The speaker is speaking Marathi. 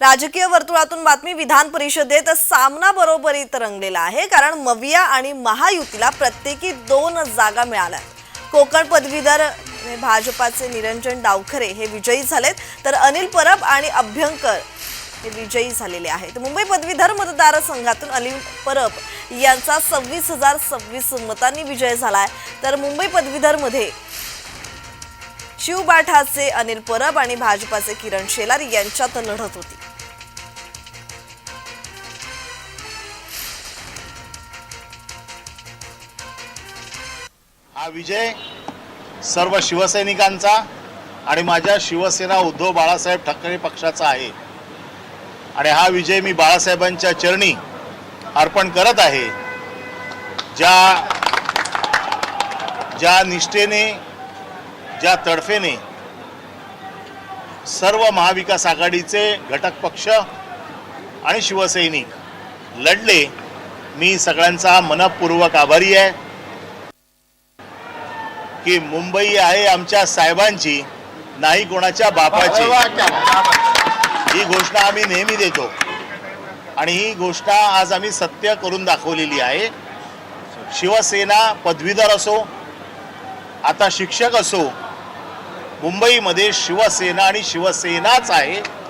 राजकीय वर्तुळातून बातमी विधान परिषदेत सामना बरोबरीत रंगलेला आहे. कारण मविया आणि महायुतीला प्रत्येकी दोन जागा मिळाल्या. कोकण पदवीधर भाजपाचे निरंजन डावखरे हे विजयी झालेत. तर अनिल परब आणि अभ्यंकर हे विजयी झालेले आहेत. मुंबई पदवीधर मतदारसंघातून अनिल परब यांचा सव्वीस हजार सव्वीस मतांनी विजय झालाय. तर मुंबई पदवीधरमध्ये शिवबाठाचे अनिल परब आणि भाजपाचे किरण शेलार यांच्यात लढत होती. हा विजय सर्व शिवसैनिकांचा आणि माझ्या शिवसेना उद्धव बाळासाहेब ठाकरे पक्षाचा आहे. आणि हा विजय मी बाळासाहेबांच्या चरणी अर्पण करत आहे. ज्या ज्या निष्ठेने ज्या तडफेने सर्व महाविकास आघाडीचे घटक पक्ष आणि शिवसैनिक लढले मी सगळ्यांचा मनपूर्वक आभारी आहे की मुंबई आहे आमच्या साहेबांची नाही कोणाच्या बापाची. ही घोषणा आम्ही नेहमी देतो. आणि ही घोषणा आज आम्ही सत्य करून दाखवलेली आहे. शिवसेना पदवीधर असो आता शिक्षक असो मुंबईमध्ये शिवसेना आणि शिवसेनाच आहे.